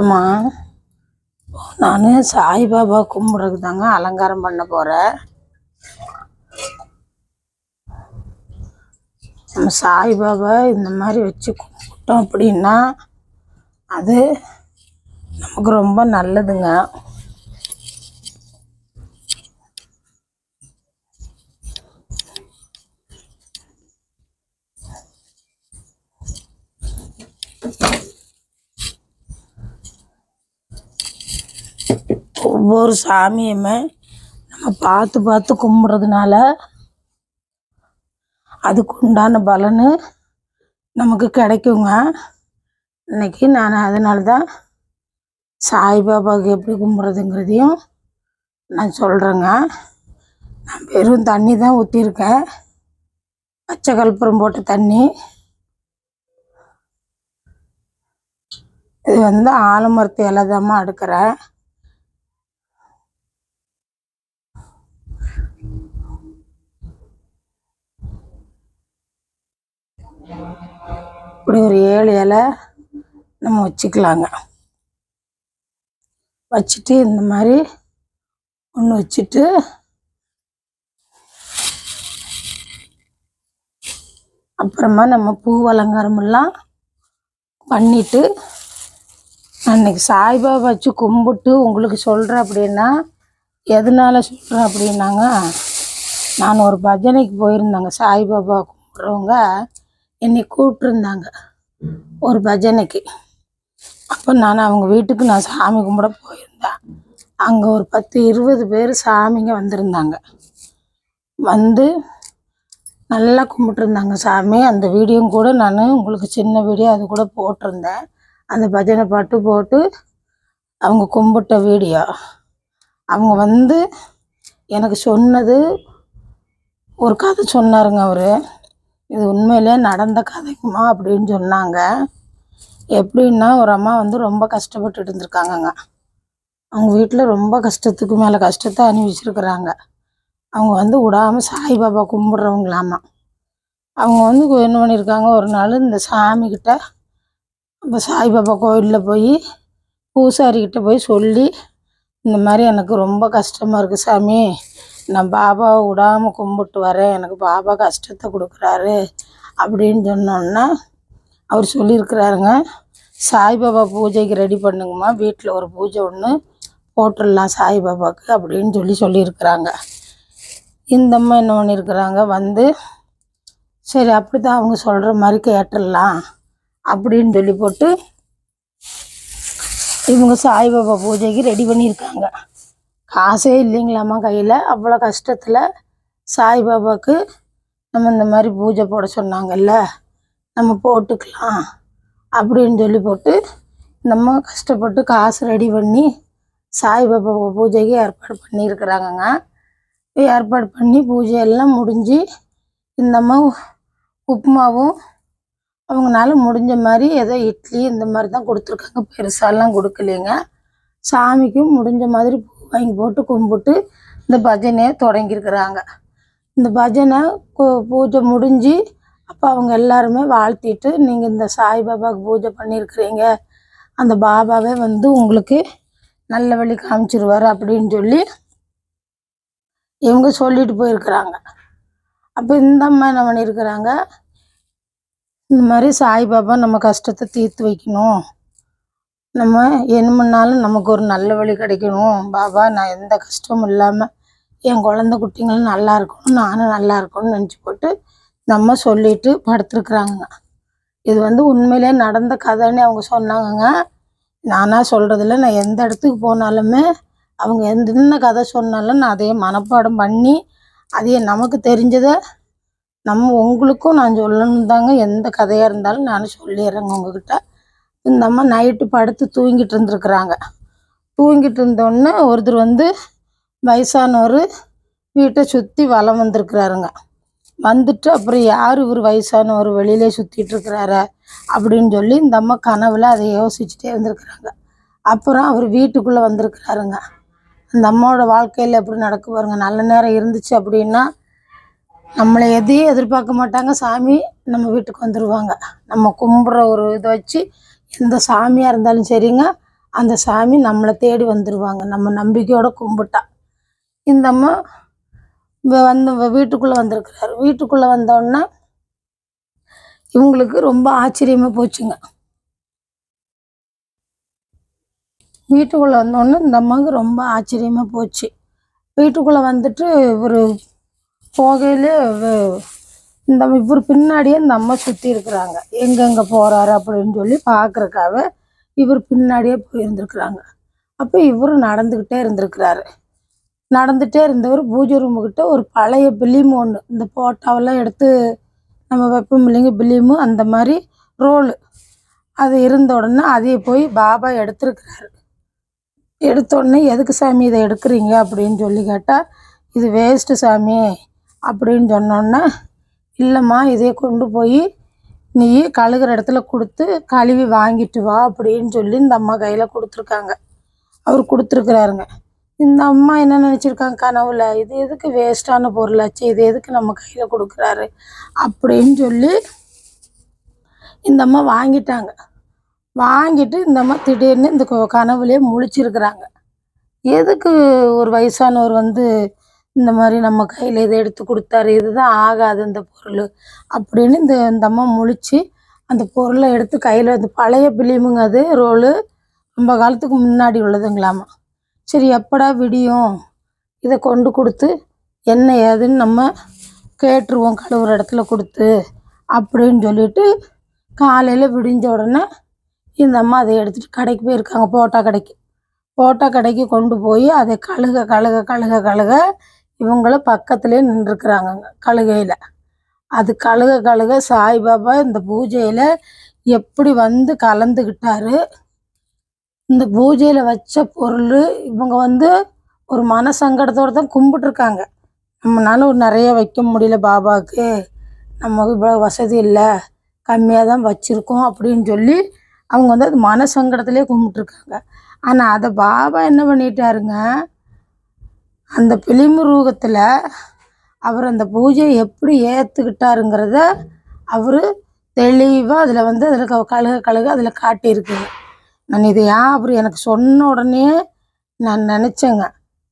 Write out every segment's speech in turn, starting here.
வணக்கம்மா நான் சாய்பாபா கும்பிட்றதுக்கு தாங்க அலங்காரம் பண்ண போகிறேன் நம்ம சாய்பாபா இந்த மாதிரி வச்சு கும்பிட்டோம் அப்படின்னா அது நமக்கு ரொம்ப நல்லதுங்க. ஒவ்வொரு சாமியுமே நம்ம பார்த்து பார்த்து கும்பிட்றதுனால அதுக்கு உண்டான பலனு நமக்கு கிடைக்குங்க. இன்னைக்கு நான் அதனால தான் சாய்பாபாவுக்கு எப்படி கும்பிட்றதுங்கிறதையும் நான் சொல்கிறேங்க நான் வெறும் தண்ணி தான் ஊற்றிருக்கேன் பச்சை கற்பூரம் போட்ட தண்ணி. இது வந்து ஆலமரத்து இலை தாம்மா எடுக்கிறேன் இப்படி ஒரு ஏழு இலை நம்ம வச்சுக்கலாங்க. வச்சுட்டு இந்த மாதிரி ஒன்று வச்சுட்டு அப்புறமா நம்ம பூ அலங்காரமெல்லாம் பண்ணிவிட்டு அன்னைக்கு சாய்பாபா வச்சு கும்பிட்டு உங்களுக்கு சொல்கிறேன் அப்படின்னா எதனால் சொல்கிறேன் அப்படின்னாங்க நான் ஒரு பஜனைக்கு போயிருந்தேங்க சாய்பாபா கும்பிட்றவங்க. என்னை கூப்பிட்ருந்தாங்க ஒரு பஜனைக்கு. அப்போ நான் அவங்க வீட்டுக்கு நான் சாமி கும்பிட போயிருந்தேன் அங்கே ஒரு பத்து இருபது பேர் சாமிங்க வந்திருந்தாங்க. வந்து நல்லா கும்பிட்டுருந்தாங்க சாமி. அந்த வீடியோ கூட நான் உங்களுக்கு சின்ன வீடியோ அது கூட போட்டிருந்தேன். அந்த பஜனை பாட்டு போட்டு அவங்க கும்பிட்ட வீடியோ. அவங்க வந்து எனக்கு சொன்னது ஒரு கதை சொன்னாருங்க அவர். இது உண்மையிலே நடந்த கதைக்குமா அப்படின்னு சொன்னாங்க. எப்படின்னா ஒரு அம்மா வந்து ரொம்ப கஷ்டப்பட்டுட்டு இருந்திருக்காங்கங்க. அவங்க வீட்டில் ரொம்ப கஷ்டத்துக்கு மேலே கஷ்டத்தை அனுபவிச்சிருக்கிறாங்க அவங்க வந்து விடாமல் சாய்பாபா கும்பிட்றவங்களாமா. அவங்க வந்து என்ன பண்ணியிருக்காங்க ஒரு நாள் இந்த சாமிக்கிட்ட இப்போ சாய்பாபா கோயிலில் போய் பூசாரிக்கிட்ட போய் சொல்லி இந்த மாதிரி எனக்கு ரொம்ப கஷ்டமாக இருக்குது சாமி. நான் பாபாவை விடாமல் கும்பிட்டு வரேன் எனக்கு பாபா கஷ்டத்தை கொடுக்குறாரு அப்படின்னு சொன்னோன்னா அவர் சொல்லியிருக்கிறாருங்க சாய்பாபா பூஜைக்கு ரெடி பண்ணுங்கம்மா வீட்டில் ஒரு பூஜை ஒன்று போட்டுடலாம் சாய்பாபாவுக்கு அப்படின்னு சொல்லி சொல்லியிருக்கிறாங்க. இந்த அம்மா என்ன பண்ணியிருக்கிறாங்க வந்து சரி அப்படி தான் அவங்க சொல்கிற மாதிரி கேட்டுடலாம் அப்படின்னு சொல்லி போட்டு இவங்க சாய்பாபா பூஜைக்கு ரெடி பண்ணியிருக்காங்க. காசே இல்லைங்களாம்மா கையில். அவ்வளோ கஷ்டத்தில் சாய்பாபாவுக்கு நம்ம இந்த மாதிரி பூஜை போட சொன்னாங்கல்ல நம்ம போட்டுக்கலாம் அப்படின்னு சொல்லி போட்டு நம்ம கஷ்டப்பட்டு காசு ரெடி பண்ணி சாய்பாபா பூஜைக்கு ஏற்பாடு பண்ணியிருக்கிறாங்கங்க. ஏற்பாடு பண்ணி பூஜையெல்லாம் முடிஞ்சு இந்தம்மா உப்புமாவும் அவங்களால முடிஞ்ச மாதிரி ஏதோ இட்லி இந்த மாதிரி தான் கொடுத்துருக்காங்க. பெருசாலாம் கொடுக்கலைங்க. சாமிக்கும் முடிஞ்ச மாதிரி வாங்கி போட்டு கும்பிட்டு இந்த பஜனையை தொடங்கியிருக்கிறாங்க. இந்த பஜனை பூஜை முடிஞ்சு அப்போ அவங்க எல்லாருமே வாழ்த்திட்டு நீங்கள் இந்த சாய்பாபாவுக்கு பூஜை பண்ணியிருக்கிறீங்க. அந்த பாபாவே வந்து உங்களுக்கு நல்ல வழி காமிச்சிருவார் அப்படின்னு சொல்லி இவங்க சொல்லிட்டு போயிருக்கிறாங்க. அப்போ இந்த அம்மா என்ன பண்ணியிருக்கிறாங்க? இந்த மாதிரி சாய்பாபா நம்ம கஷ்டத்தை தீர்த்து வைக்கணும். நம்ம என்ன பண்ணாலும் நமக்கு ஒரு நல்ல வழி கிடைக்கணும். பாபா நான் எந்த கஷ்டமும் இல்லாமல் என் குழந்த குட்டிங்களும் நல்லா இருக்கணும் நானும் நல்லா இருக்கணும்னு நினச்சி போட்டு நம்ம சொல்லிட்டு படுத்துருக்குறாங்க இது வந்து உண்மையிலே நடந்த கதைன்னு அவங்க சொன்னாங்கங்க. நானாக சொல்கிறதில்ல நான் எந்த இடத்துக்கு போனாலுமே அவங்க எந்த என்ன கதை சொன்னாலும் நான் அதையே மனப்பாடம் பண்ணி அதையே நமக்கு தெரிஞ்சதை நம்ம உங்களுக்கும் நான் சொல்லணும் தாங்க எந்த கதையாக இருந்தாலும் நான் சொல்லிடுறேங்க உங்ககிட்ட. இந்த அம்மா நைட்டு படுத்து தூங்கிட்டு இருந்துருக்குறாங்க. தூங்கிட்டு இருந்தோடனே ஒருத்தர் வந்து வயசானவர் வீட்டை சுற்றி வலம் வந்திருக்கிறாருங்க. வந்துட்டு அப்புறம் யார் இவர் வயசானவர்? வெளியிலே சுற்றிட்டு இருக்கிறாரு? அப்படின்னு சொல்லி இந்த அம்மா கனவில் அதை யோசிச்சுட்டே இருந்திருக்கிறாங்க. அப்புறம் அவர் வீட்டுக்குள்ளே வந்திருக்கிறாருங்க. அந்த அம்மாவோட வாழ்க்கையில் எப்படி நடக்க பாருங்க. நல்ல நேரம் இருந்துச்சு அப்படின்னா நம்மளை எதையும் எதிர்பார்க்க மாட்டாங்க. சாமி நம்ம வீட்டுக்கு வந்துடுவாங்க நம்ம கும்பிட்ற ஒரு இதை வச்சு எந்த சாமியாக இருந்தாலும் சரிங்க. அந்த சாமி நம்மளை தேடி வந்துடுவாங்க நம்ம நம்பிக்கையோடு கும்பிட்டா. இந்த அம்மா வ- வந்து வீட்டுக்குள்ளே வந்திருக்கிறாரு. வீட்டுக்குள்ளே வந்தோடனே இவங்களுக்கு ரொம்ப ஆச்சரியமாக போச்சுங்க. வீட்டுக்குள்ளே வந்தோடனே இந்த அம்மாவுக்கு ரொம்ப ஆச்சரியமாக போச்சு. வீட்டுக்குள்ளே வந்துட்டு இவர் போகையிலே இந்த இவர் பின்னாடியே இந்த அம்மா சுற்றி இருக்கிறாங்க. எங்கெங்கே போகிறாரு அப்படின்னு சொல்லி பார்க்குறக்காக இவர் பின்னாடியே போயிருந்துருக்குறாங்க. அப்போ இவர் நடந்துக்கிட்டே இருந்திருக்கிறாரு. நடந்துகிட்டே இருந்தவர் பூஜை ரூமுக்கிட்ட ஒரு பழைய பிலிம் ஒன்று இந்த போட்டாவெல்லாம் எடுத்து நம்ம வைப்போம் இல்லைங்க பிலிமு அந்த மாதிரி ரோலு அது இருந்த உடனே அதையே போய் பாபா எடுத்திருக்கிறாரு. எடுத்த உடனே எதுக்கு சாமி இதை எடுக்கிறீங்க? அப்படின்னு சொல்லி கேட்டால் இது வேஸ்ட்டு சாமி அப்படின்னு சொன்னோன்னே இல்லைம்மா இதையே கொண்டு போய் நீ கழுகுற இடத்துல கொடுத்து கழுவி வாங்கிட்டு வா அப்படின்னு சொல்லி இந்த அம்மா கையில் கொடுத்துருக்காங்க. அவர் கொடுத்துருக்குறாருங்க. இந்த அம்மா என்ன நினச்சிருக்காங்க கனவுல? இது எதுக்கு வேஸ்ட்டான பொருளாச்சு இது எதுக்கு நம்ம கையில் கொடுக்குறாரு? அப்படின்னு சொல்லி இந்த அம்மா வாங்கிட்டாங்க. வாங்கிட்டு இந்த அம்மா திடீர்னு இந்த கனவுலேயே முழிச்சிருக்கிறாங்க. எதுக்கு ஒரு வயசானவர் வந்து இந்த மாதிரி நம்ம கையில் இதை எடுத்து கொடுத்தாரு. இதுதான் ஆகாது இந்த பொருள் அப்படின்னு இந்த இந்த அம்மா முழிச்சு அந்த பொருளை எடுத்து கையில் அந்த பழைய பிலிமுங்க அது ரோலு ரொம்ப காலத்துக்கு முன்னாடி உள்ளதுங்களாமா. சரி எப்படா விடியும்? இதை கொண்டு கொடுத்து என்ன ஏதுன்னு நம்ம கேட்டுருவோம் கழுவுற இடத்துல கொடுத்து அப்படின்னு சொல்லிட்டு காலையில் விடிஞ்ச உடனே இந்த அம்மா அதை எடுத்துகிட்டு கடைக்கு போயிருக்காங்க போட்டா கடைக்கு. போட்டா கடைக்கு கொண்டு போய் அதை கழுக கழுக கழுக கழுக இவங்களும் பக்கத்துலேயே நின்றுருக்குறாங்கங்க கழுகையில். அது கழுக கழுக சாய்பாபா இந்த பூஜையில் எப்படி வந்து கலந்துக்கிட்டாரு இந்த பூஜையில் வச்ச பொருள் இவங்க வந்து ஒரு மன சங்கடத்தோடு தான் கும்பிட்டுருக்காங்க. நம்மளால ஒரு நிறைய வைக்க முடியல பாபாவுக்கு. நமக்கு இவ்வளோ வசதி இல்லை கம்மியாக தான் வச்சுருக்கோம் அப்படின்னு சொல்லி அவங்க வந்து அது மன சங்கடத்துலேயே கும்பிட்டுருக்காங்க. ஆனால் அதை பாபா என்ன பண்ணிட்டாருங்க? அந்த பிலிமுருகத்தில் அவர் அந்த பூஜையை எப்படி ஏற்றுக்கிட்டாருங்கிறத அவர் தெளிவாக அதில் வந்து அதில் கழுக கழுக அதில் காட்டியிருக்குங்க நான் இதை ஏன் அவர் எனக்கு சொன்ன உடனே நான் நினச்சேங்க.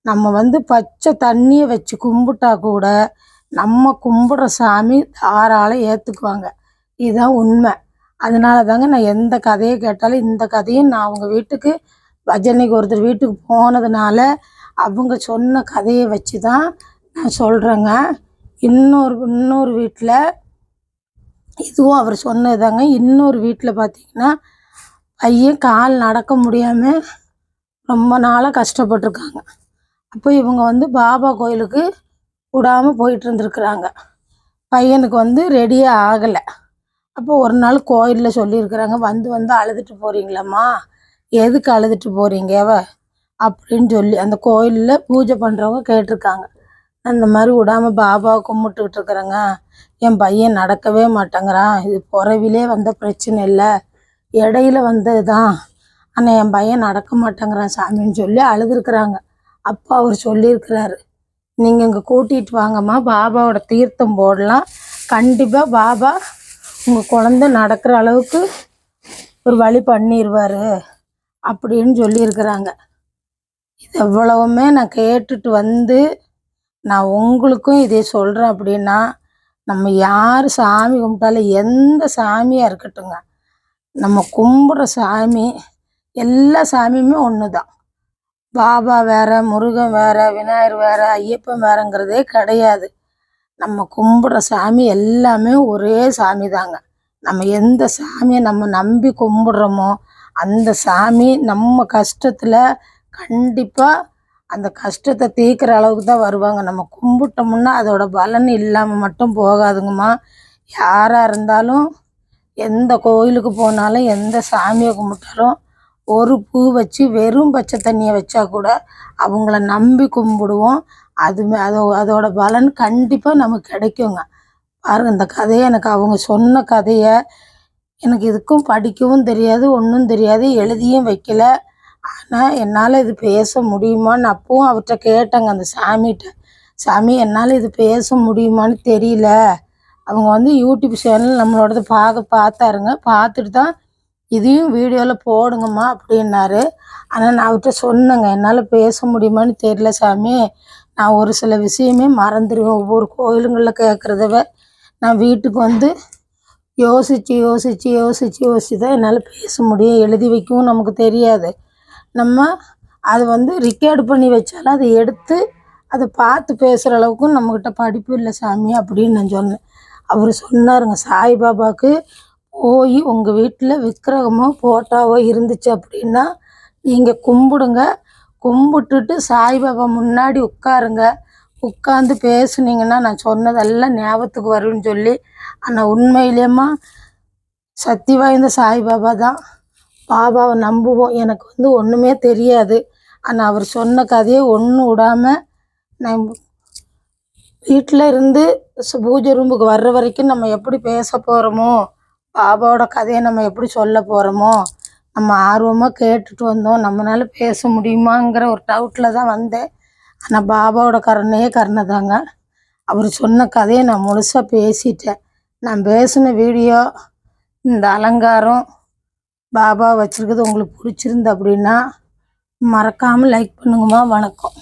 நம்ம வந்து பச்சை தண்ணியை வச்சு கும்பிட்டா கூட நம்ம கும்பிட்ற சாமி தாராளம் ஏற்றுக்குவாங்க இதுதான் உண்மை. அதனால தாங்க நான் எந்த கதையை கேட்டாலும் இந்த கதையும் நான் அவங்க வீட்டுக்கு பஜனைக்கு ஒருத்தர் வீட்டுக்கு போனதுனால அவங்க சொன்ன கதையை வச்சு தான் நான் சொல்கிறேங்க இன்னொரு இன்னொரு வீட்டில் இதுவும் அவர் சொன்னதாங்க இன்னொரு வீட்டில் பார்த்தீங்கன்னா பையன் கால் நடக்க முடியாமல் ரொம்ப நாளாக கஷ்டப்பட்டிருக்காங்க. அப்போ இவங்க வந்து பாபா கோயிலுக்கு விடாமல் போயிட்டு இருந்துருக்குறாங்க. பையனுக்கு வந்து ரெடியே ஆகலை. அப்போ ஒரு நாள் கோயிலில் சொல்லியிருக்கிறாங்க வந்து வந்து அழுதுட்டு போகிறீங்களாம்மா எதுக்கு அழுதுட்டு போகிறீங்க அப்படின்னு சொல்லி அந்த கோயிலில் பூஜை பண்ணுறவங்க கேட்டிருக்காங்க. அந்த மாதிரி விடாமல் பாபாவை கும்பிட்டுக்கிட்டு இருக்கிறேங்க. என் பையன் நடக்கவே மாட்டேங்கிறான். இது பிறவிலே வந்த பிரச்சனை இல்லை. இடையில வந்தது தான் ஆனால் என் பையன் நடக்க மாட்டேங்கிறான் சாமின்னு சொல்லி அழுதுருக்குறாங்க. அப்பா அவர் சொல்லியிருக்கிறாரு. நீங்கள் இங்கே கூட்டிகிட்டு வாங்கம்மா. பாபாவோட தீர்த்தம் போடலாம். கண்டிப்பாக பாபா உங்கள் குழந்த நடக்கிற அளவுக்கு ஒரு வழி பண்ணிடுவார் அப்படின்னு சொல்லியிருக்கிறாங்க. இது எவ்வளவுமே நான் கேட்டுட்டு வந்து நான் உங்களுக்கும் இதை சொல்கிறேன் அப்படின்னா நம்ம யார் சாமி கும்பிட்டாலும் எந்த சாமியாக இருக்கட்டுங்க நம்ம கும்பிட்ற சாமி எல்லா சாமியுமே ஒன்று தான் பாபா வேற முருகன் வேற விநாயகர் வேற ஐயப்பன் வேறங்கிறதே கிடையாது. நம்ம கும்பிட்ற சாமி எல்லாமே ஒரே சாமி தாங்க நம்ம எந்த சாமியை நம்ம நம்பி கும்பிட்றோமோ அந்த சாமி நம்ம கஷ்டத்தில் கண்டிப்பாக அந்த கஷ்டத்தை தீர்க்குற அளவுக்கு தான் வருவாங்க. நம்ம கும்பிட்டோம்னா அதோட பலன் இல்லாமல் மட்டும் போகாதுங்கம்மா. யாராக இருந்தாலும் எந்த கோயிலுக்கு போனாலும் எந்த சாமியை கும்பிட்டாலும் ஒரு பூ வச்சு வெறும் பச்சை தண்ணியை வச்சா கூட அவங்கள நம்பி கும்பிடுவோம். அதுமே அதோ அதோட பலன் கண்டிப்பாக நமக்கு கிடைக்குங்க. பாருங்கள் இந்த கதையை எனக்கு அவங்க சொன்ன கதையை எனக்கு இதுக்கும் படிக்கவும் தெரியாது ஒன்றும் தெரியாது எழுதியும் வைக்கல. ஆனால் என்னால் இது பேச முடியுமான்னு அப்பவும் அவர்கிட்ட கேட்டேங்க அந்த சாமிகிட்ட சாமி என்னால் இது பேச முடியுமான்னு தெரியல. அவங்க வந்து யூடியூப் சேனல் நம்மளோடது பார்க்க பார்த்தாருங்க. பார்த்துட்டு தான் இதையும் வீடியோவில் போடுங்கம்மா அப்படின்னாரு. ஆனால் நான் அவர்கிட்ட சொன்னேங்க என்னால் பேச முடியுமான்னு தெரியல சாமி. நான் ஒரு சில விஷயமே மறந்துடுவேன் ஒவ்வொரு கோயிலுங்களில் கேட்குறதவ நான் வீட்டுக்கு வந்து யோசித்து யோசித்து யோசித்து யோசித்து தான் என்னால் பேச முடியும். எழுதி வைக்கவும் நமக்கு தெரியாது. நம்ம அதை வந்து ரிக்கார்டு பண்ணி வச்சாலும் அதை எடுத்து அதை பார்த்து பேசுகிற அளவுக்கு நம்மக்கிட்ட படிப்பு இல்லை சாமி அப்படின்னு நான் சொன்னேன். அவர் சொன்னாருங்க சாய்பாபாவுக்கு போய் உங்கள் வீட்டில் விக்கிரகமோ ஃபோட்டோவோ இருந்துச்சு அப்படின்னா நீங்கள் கும்பிடுங்க. கும்பிட்டுட்டு சாய்பாபா முன்னாடி உட்காருங்க. உட்காந்து பேசுனீங்கன்னா நான் சொன்னதெல்லாம் ஞாபகத்துக்கு வரும்னு சொல்லி ஆனால் உண்மையிலேயேம்மா சக்தி வாய்ந்த சாய்பாபா தான். பாபாவை நம்புவோம். எனக்கு வந்து ஒன்றுமே தெரியாது. ஆனால் அவர் சொன்ன கதையை ஒன்றும் விடாமல் நான் வீட்டில் இருந்து சு- பூஜை ரூமுக்கு வர்ற வரைக்கும் நம்ம எப்படி பேச போகிறோமோ பாபாவோட கதையை நம்ம எப்படி சொல்ல போகிறோமோ நம்ம ஆர்வமாக கேட்டுட்டு வந்தோம். நம்மளால பேச முடியுமாங்கிற ஒரு டவுட்டில் தான் வந்தேன். ஆனால் பாபாவோட கருணையே கருணை தாங்க. அவர் சொன்ன கதையை நான் முழுசாக பேசிட்டேன். நான் பேசின வீடியோ இந்த அலங்காரம் பாபா வச்சுருக்கிறது உங்களுக்கு பிடிச்சிருந்து அப்படின்னா மறக்காமல் லைக் பண்ணுங்கம்மா. வணக்கம்.